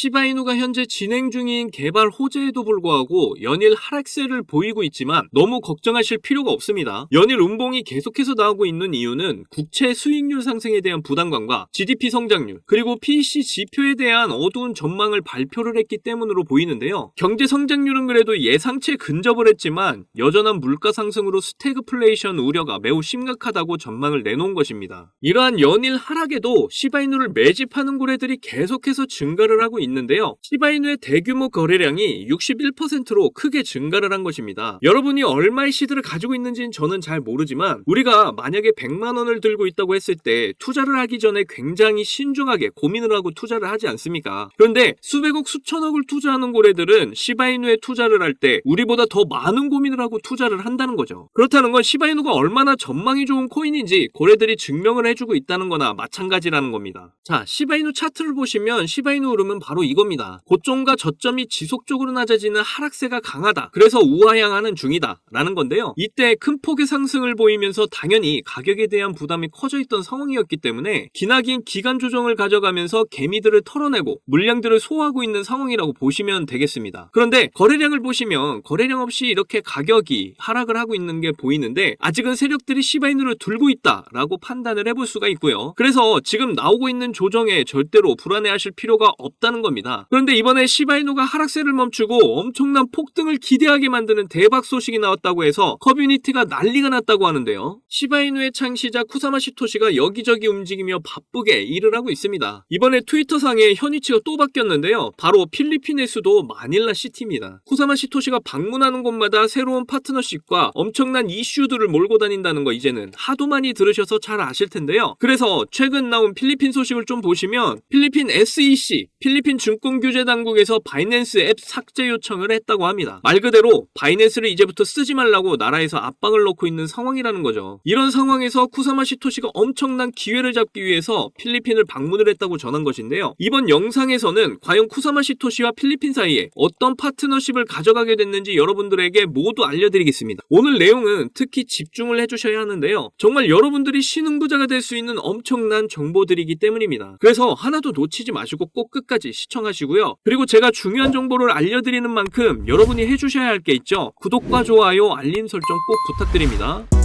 시바이누가 현재 진행 중인 개발 호재에도 불구하고 연일 하락세를 보이고 있지만 너무 걱정하실 필요가 없습니다. 연일 운봉이 계속해서 나오고 있는 이유는 국채 수익률 상승에 대한 부담감과 GDP 성장률 그리고 PC 지표에 대한 어두운 전망을 발표를 했기 때문으로 보이는데요. 경제 성장률은 그래도 예상치에 근접을 했지만 여전한 물가 상승으로 스태그플레이션 우려가 매우 심각하다고 전망을 내놓은 것입니다. 이러한 연일 하락에도 시바이누를 매집하는 고래들이 계속해서 증가를 하고 있는 데요. 시바이누의 대규모 거래량이 61%로 크게 증가를 한 것입니다. 여러분이 얼마의 시드를 가지고 있는지는 저는 잘 모르지만 우리가 만약에 100만 원을 들고 있다고 했을 때 투자를 하기 전에 굉장히 신중하게 고민을 하고 투자를 하지 않습니까? 그런데 수백억 수천억을 투자하는 고래들은 시바이누에 투자를 할 때 우리보다 더 많은 고민을 하고 투자를 한다는 거죠. 그렇다는 건 시바이누가 얼마나 전망이 좋은 코인인지 고래들이 증명을 해주고 있다는 거나 마찬가지라는 겁니다. 자, 시바이누 차트를 보시면 시바이누 흐름은 바로 이겁니다. 고점과 저점이 지속적으로 낮아지는 하락세가 강하다. 그래서 우하향하는 중이다. 라는 건데요. 이때 큰 폭의 상승을 보이면서 당연히 가격에 대한 부담이 커져 있던 상황이었기 때문에 기나긴 기간 조정을 가져가면서 개미들을 털어내고 물량들을 소화하고 있는 상황이라고 보시면 되겠습니다. 그런데 거래량을 보시면 거래량 없이 이렇게 가격이 하락을 하고 있는 게 보이는데 아직은 세력들이 시바이누를 들고 있다라고 판단을 해볼 수가 있고요. 그래서 지금 나오고 있는 조정에 절대로 불안해하실 필요가 없다는 겁니다. 그런데 이번에 시바이누가 하락세를 멈추고 엄청난 폭등을 기대하게 만드는 대박 소식이 나왔다고 해서 커뮤니티가 난리가 났다고 하는데요. 시바이누의 창시자 쿠사마 시토시가 여기저기 움직이며 바쁘게 일을 하고 있습니다. 이번에 트위터상에 현위치가 또 바뀌었는데요. 바로 필리핀의 수도 마닐라 시티입니다. 쿠사마 시토시가 방문하는 곳마다 새로운 파트너십과 엄청난 이슈들을 몰고 다닌다는 거 이제는 하도 많이 들으셔서 잘 아실 텐데요. 그래서 최근 나온 필리핀 소식을 좀 보시면 필리핀 SEC, 필리핀 증권 규제 당국에서 바이낸스 앱 삭제 요청을 했다고 합니다. 말 그대로 바이낸스를 이제부터 쓰지 말라고 나라에서 압박을 넣고 있는 상황이라는 거죠. 이런 상황에서 쿠사마 시토시가 엄청난 기회를 잡기 위해서 필리핀을 방문을 했다고 전한 것인데요. 이번 영상에서는 과연 쿠사마 시토시와 필리핀 사이에 어떤 파트너십을 가져가게 됐는지 여러분들에게 모두 알려드리겠습니다. 오늘 내용은 특히 집중을 해주셔야 하는데요. 정말 여러분들이 신흥부자가 될 수 있는 엄청난 정보들이기 때문입니다. 그래서 하나도 놓치지 마시고 꼭 끝까지 시청하시고요. 그리고 제가 중요한 정보를 알려드리는 만큼 여러분이 해주셔야 할 게 있죠. 구독과 좋아요, 알림 설정 꼭 부탁드립니다.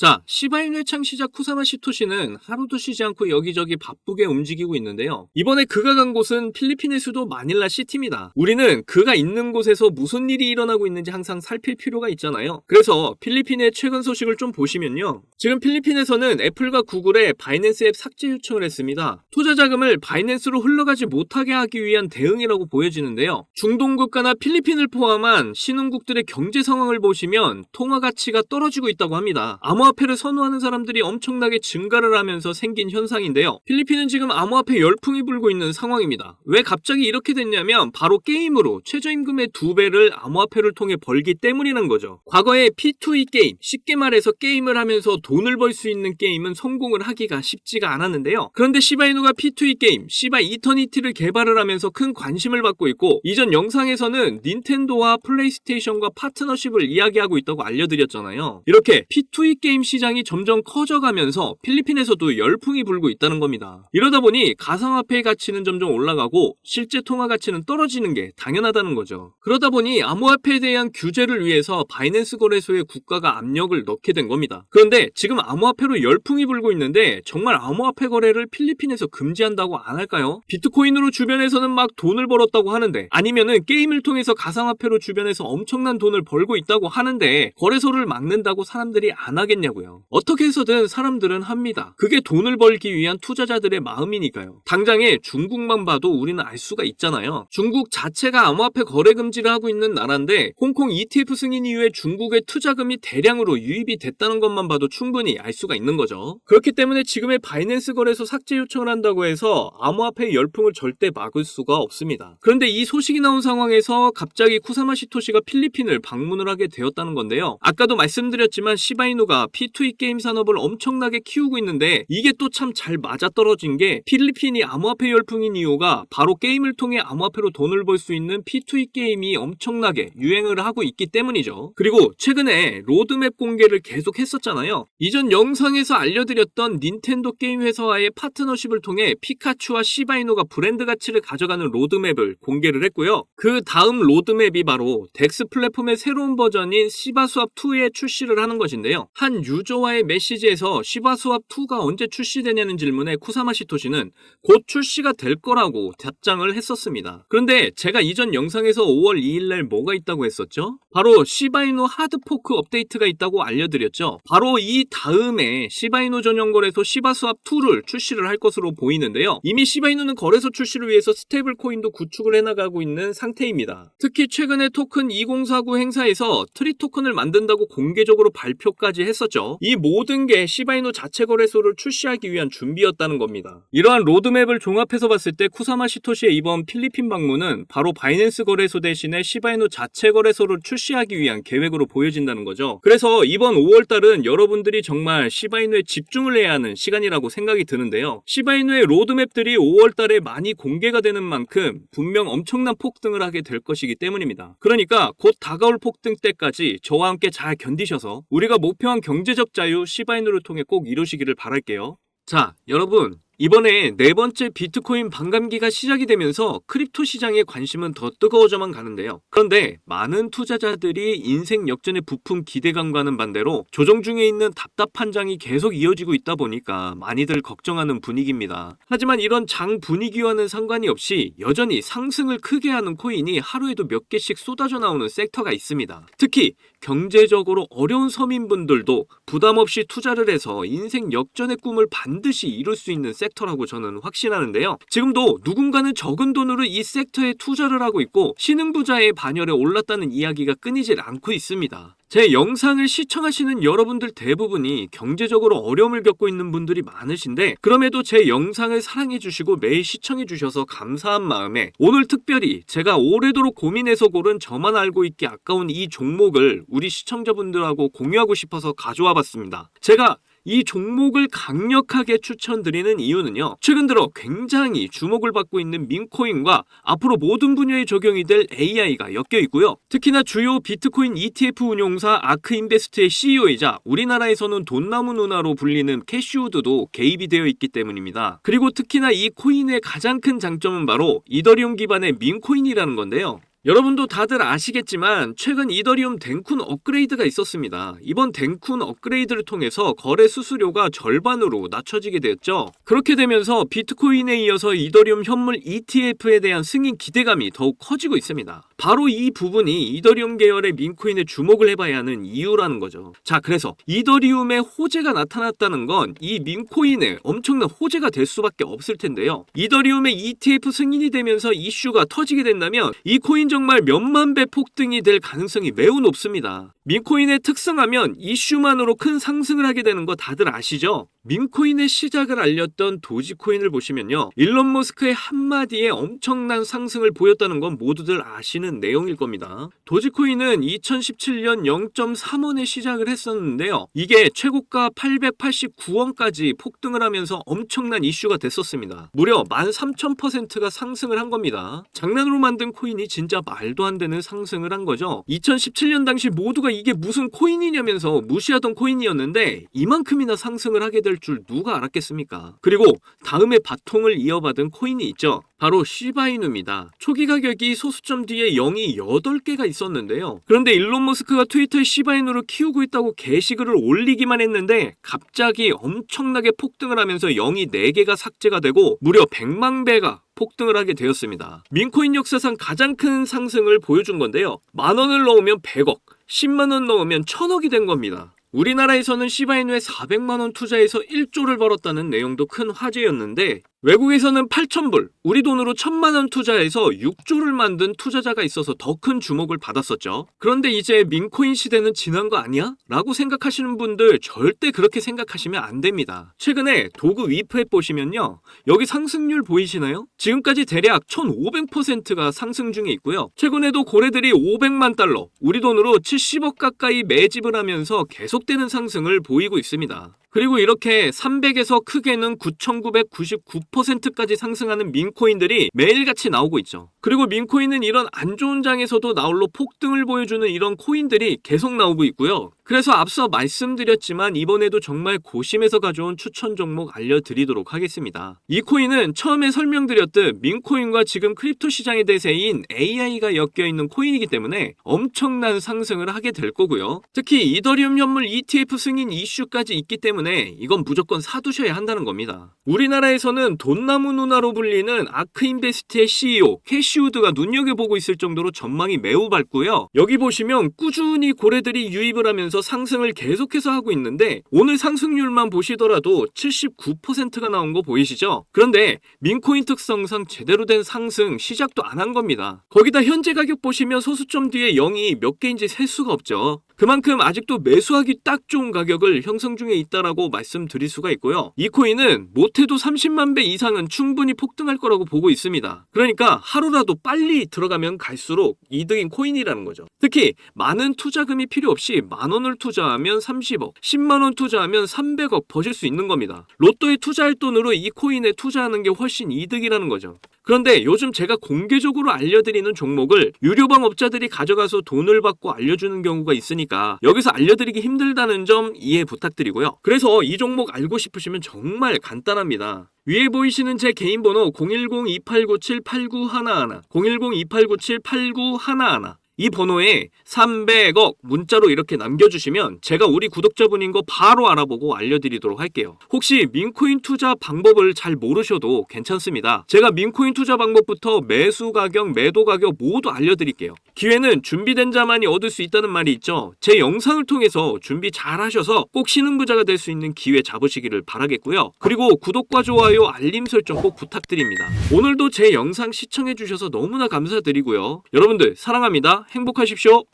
자, 시바이누의 창시자 쿠사마 시토시는 하루도 쉬지 않고 여기저기 바쁘게 움직이고 있는데요. 이번에 그가 간 곳은 필리핀의 수도 마닐라 시티입니다. 우리는 그가 있는 곳에서 무슨 일이 일어나고 있는지 항상 살필 필요가 있잖아요. 그래서 필리핀의 최근 소식을 좀 보시면요. 지금 필리핀에서는 애플과 구글에 바이낸스 앱 삭제 요청을 했습니다. 투자 자금을 바이낸스로 흘러가지 못하게 하기 위한 대응이라고 보여지는데요. 중동 국가나 필리핀을 포함한 신흥국들의 경제 상황을 보시면 통화 가치가 떨어지고 있다고 합니다. 암호화폐를 선호하는 사람들이 엄청나게 증가를 하면서 생긴 현상인데요. 필리핀은 지금 암호화폐 열풍이 불고 있는 상황입니다. 왜 갑자기 이렇게 됐냐면 바로 게임으로 최저임금의 두 배를 암호화폐를 통해 벌기 때문이라는 거죠. 과거에 P2E 게임, 쉽게 말해서 게임을 하면서 돈을 벌 수 있는 게임은 성공을 하기가 쉽지가 않았는데요. 그런데 시바이누가 P2E 게임, 시바 이터니티를 개발을 하면서 큰 관심을 받고 있고 이전 영상에서는 닌텐도와 플레이스테이션과 파트너십을 이야기하고 있다고 알려드렸잖아요. 이렇게 P2E 게임 시장이 점점 커져가면서 필리핀에서도 열풍이 불고 있다는 겁니다. 이러다 보니 가상화폐의 가치는 점점 올라가고 실제 통화 가치는 떨어지는 게 당연하다는 거죠. 그러다 보니 암호화폐에 대한 규제를 위해서 바이낸스 거래소에 국가가 압력을 넣게 된 겁니다. 그런데 지금 암호화폐로 열풍이 불고 있는데 정말 암호화폐 거래를 필리핀에서 금지한다고 안 할까요? 비트코인으로 주변에서는 막 돈을 벌었다고 하는데 아니면은 게임을 통해서 가상화폐로 주변에서 엄청난 돈을 벌고 있다고 하는데 거래소를 막는다고 사람들이 안 하겠냐고 요. 어떻게 해서든 사람들은 합니다. 그게 돈을 벌기 위한 투자자들의 마음이니까요. 당장에 중국만 봐도 우리는 알 수가 있잖아요. 중국 자체가 암호화폐 거래 금지를 하고 있는 나라인데 홍콩 ETF 승인 이후에 중국의 투자금이 대량으로 유입이 됐다는 것만 봐도 충분히 알 수가 있는 거죠. 그렇기 때문에 지금의 바이낸스 거래소 삭제 요청을 한다고 해서 암호화폐 열풍을 절대 막을 수가 없습니다. 그런데 이 소식이 나온 상황에서 갑자기 쿠사마 시토시가 필리핀을 방문을 하게 되었다는 건데요. 아까도 말씀드렸지만 시바이누가 P2E 게임 산업을 엄청나게 키우고 있는데 이게 또 참 잘 맞아떨어진 게 필리핀이 암호화폐 열풍인 이유가 바로 게임을 통해 암호화폐로 돈을 벌 수 있는 P2E 게임이 엄청나게 유행을 하고 있기 때문이죠. 그리고 최근에 로드맵 공개를 계속 했었잖아요. 이전 영상에서 알려드렸던 닌텐도 게임 회사와의 파트너십을 통해 피카츄와 시바이노가 브랜드 가치를 가져가는 로드맵을 공개를 했고요. 그 다음 로드맵이 바로 덱스 플랫폼의 새로운 버전인 시바수압2의 출시를 하는 것인데요. 한 유저와의 메시지에서 시바수압2가 언제 출시되냐는 질문에 쿠사마시토시는 곧 출시가 될 거라고 답장을 했었습니다. 그런데 제가 이전 영상에서 5월 2일날 뭐가 있다고 했었죠? 바로 시바이노 하드포크 업데이트가 있다고 알려드렸죠. 바로 이 다음에 시바이노 전용 거래소 시바수압2를 출시를 할 것으로 보이는데요. 이미 시바이노는 거래소 출시를 위해서 스테이블 코인도 구축을 해나가고 있는 상태입니다. 특히 최근에 토큰 2049 행사에서 트리 토큰을 만든다고 공개적으로 발표까지 했었죠. 이 모든 게 시바이노 자체 거래소를 출시하기 위한 준비였다는 겁니다. 이러한 로드맵을 종합해서 봤을 때 쿠사마 시토시의 이번 필리핀 방문은 바로 바이낸스 거래소 대신에 시바이노 자체 거래소를 출시하기 위한 계획으로 보여진다는 거죠. 그래서 이번 5월 달은 여러분들이 정말 시바이노에 집중을 해야 하는 시간이라고 생각이 드는데요. 시바이노의 로드맵들이 5월 달에 많이 공개가 되는 만큼 분명 엄청난 폭등을 하게 될 것이기 때문입니다. 그러니까 곧 다가올 폭등 때까지 저와 함께 잘 견디셔서 우리가 목표한 경제 적 자유 시바이노를 통해 꼭 이루시기를 바랄게요. 자, 여러분. 이번에 네 번째 비트코인 반감기가 시작이 되면서 크립토 시장의 관심은 더 뜨거워져만 가는데요. 그런데 많은 투자자들이 인생 역전의 부품 기대감과는 반대로 조정 중에 있는 답답한 장이 계속 이어지고 있다 보니까 많이들 걱정하는 분위기입니다. 하지만 이런 장 분위기와는 상관이 없이 여전히 상승을 크게 하는 코인이 하루에도 몇 개씩 쏟아져 나오는 섹터가 있습니다. 특히 경제적으로 어려운 서민분들도 부담 없이 투자를 해서 인생 역전의 꿈을 반드시 이룰 수 있는 섹터 라고 저는 확신하는데요. 지금도 누군가는 적은 돈으로 이 섹터에 투자를 하고 있고 신흥 부자의 반열에 올랐다는 이야기가 끊이질 않고 있습니다. 제 영상을 시청하시는 여러분들 대부분이 경제적으로 어려움을 겪고 있는 분들이 많으신데 그럼에도 제 영상을 사랑해 주시고 매일 시청해 주셔서 감사한 마음에 오늘 특별히 제가 오래도록 고민해서 고른 저만 알고 있기 아까운 이 종목을 우리 시청자분들하고 공유하고 싶어서 가져와 봤습니다. 제가 이 종목을 강력하게 추천드리는 이유는요. 최근 들어 굉장히 주목을 받고 있는 민코인과 앞으로 모든 분야에 적용이 될 AI가 엮여 있고요. 특히나 주요 비트코인 ETF 운용사 아크인베스트의 CEO이자 우리나라에서는 돈나무 누나로 불리는 캐시우드도 개입이 되어 있기 때문입니다. 그리고 특히나 이 코인의 가장 큰 장점은 바로 이더리움 기반의 민코인이라는 건데요. 여러분도 다들 아시겠지만 최근 이더리움 댕쿤 업그레이드가 있었습니다. 이번 댕쿤 업그레이드를 통해서 거래 수수료가 절반으로 낮춰지게 되었죠. 그렇게 되면서 비트코인에 이어서 이더리움 현물 ETF에 대한 승인 기대감이 더욱 커지고 있습니다. 바로 이 부분이 이더리움 계열의 민코인에 주목을 해봐야 하는 이유라는 거죠. 자, 그래서 이더리움의 호재가 나타났다는 건 이 민코인에 엄청난 호재가 될 수밖에 없을 텐데요. 이더리움의 ETF 승인이 되면서 이슈가 터지게 된다면 이 코인 정말 몇만 배 폭등이 될 가능성이 매우 높습니다. 민코인의 특성하면 이슈만으로 큰 상승을 하게 되는 거 다들 아시죠? 민코인의 시작을 알렸던 도지코인을 보시면요. 일론 머스크의 한마디에 엄청난 상승을 보였다는 건 모두들 아시는 내용일 겁니다. 도지코인은 2017년 0.3원에 시작을 했었는데요. 이게 최고가 889원까지 폭등을 하면서 엄청난 이슈가 됐었습니다. 무려 13,000%가 상승을 한 겁니다. 장난으로 만든 코인이 진짜 말도 안 되는 상승을 한 거죠. 2017년 당시 모두가 이게 무슨 코인이냐면서 무시하던 코인이었는데 이만큼이나 상승을 하게 될 줄 누가 알았겠습니까? 그리고 다음에 바통을 이어받은 코인이 있죠. 바로 시바이누입니다. 초기 가격이 소수점 뒤에 0이 8개가 있었는데요. 그런데 일론 머스크가 트위터에 시바이누를 키우고 있다고 게시글을 올리기만 했는데 갑자기 엄청나게 폭등을 하면서 0이 4개가 삭제가 되고 무려 100만 배가 폭등을 하게 되었습니다. 민코인 역사상 가장 큰 상승을 보여준 건데요. 만 원을 넣으면 100억, 10만 원 넣으면 1000억이 된 겁니다. 우리나라에서는 시바이누에 400만 원 투자해서 1조를 벌었다는 내용도 큰 화제였는데 외국에서는 8,000불, 우리 돈으로 1천만 원 투자해서 6조를 만든 투자자가 있어서 더 큰 주목을 받았었죠. 그런데 이제 민코인 시대는 지난 거 아니야? 라고 생각하시는 분들 절대 그렇게 생각하시면 안 됩니다. 최근에 도구 위프앱 보시면요. 여기 상승률 보이시나요? 지금까지 대략 1,500%가 상승 중에 있고요. 최근에도 고래들이 500만 달러, 우리 돈으로 70억 가까이 매집을 하면서 계속되는 상승을 보이고 있습니다. 그리고 이렇게 300에서 크게는 9,999%까지 상승하는 민코인들이 매일같이 나오고 있죠. 그리고 민코인은 이런 안 좋은 장에서도 나홀로 폭등을 보여주는 이런 코인들이 계속 나오고 있고요. 그래서 앞서 말씀드렸지만 이번에도 정말 고심해서 가져온 추천 종목 알려드리도록 하겠습니다. 이 코인은 처음에 설명드렸듯 민코인과 지금 크립토 시장의 대세인 AI가 엮여 있는 코인이기 때문에 엄청난 상승을 하게 될 거고요. 특히 이더리움 현물 ETF 승인 이슈까지 있기 때문에 이건 무조건 사두셔야 한다는 겁니다. 우리나라에서는 돈나무 누나로 불리는 아크인베스트의 CEO 캐시우드가 눈여겨보고 있을 정도로 전망이 매우 밝고요. 여기 보시면 꾸준히 고래들이 유입을 하면서 상승을 계속해서 하고 있는데 오늘 상승률만 보시더라도 79%가 나온 거 보이시죠? 그런데 민코인 특성상 제대로 된 상승 시작도 안 한 겁니다. 거기다 현재 가격 보시면 소수점 뒤에 0이 몇 개인지 셀 수가 없죠. 그만큼 아직도 매수하기 딱 좋은 가격을 형성 중에 있다 라고 말씀드릴 수가 있고요. 이 코인은 못해도 30만 배 이상은 충분히 폭등할 거라고 보고 있습니다. 그러니까 하루라도 빨리 들어가면 갈수록 이득인 코인이라는 거죠. 특히 많은 투자금이 필요 없이 만 원을 투자하면 30억, 10만 원 투자하면 300억 버실 수 있는 겁니다. 로또에 투자할 돈으로 이 코인에 투자하는 게 훨씬 이득이라는 거죠. 그런데 요즘 제가 공개적으로 알려드리는 종목을 유료방 업자들이 가져가서 돈을 받고 알려주는 경우가 있으니까 여기서 알려드리기 힘들다는 점 이해 부탁드리고요. 그래서 이 종목 알고 싶으시면 정말 간단합니다. 위에 보이시는 제 개인 번호 010-2897-8911, 010-2897-8911, 이 번호에 300억 문자로 이렇게 남겨주시면 제가 우리 구독자분인 거 바로 알아보고 알려드리도록 할게요. 혹시 민코인 투자 방법을 잘 모르셔도 괜찮습니다. 제가 민코인 투자 방법부터 매수 가격, 매도 가격 모두 알려드릴게요. 기회는 준비된 자만이 얻을 수 있다는 말이 있죠. 제 영상을 통해서 준비 잘 하셔서 꼭 신흥부자가 될 수 있는 기회 잡으시기를 바라겠고요. 그리고 구독과 좋아요, 알림 설정 꼭 부탁드립니다. 오늘도 제 영상 시청해주셔서 너무나 감사드리고요. 여러분들 사랑합니다. 행복하십시오.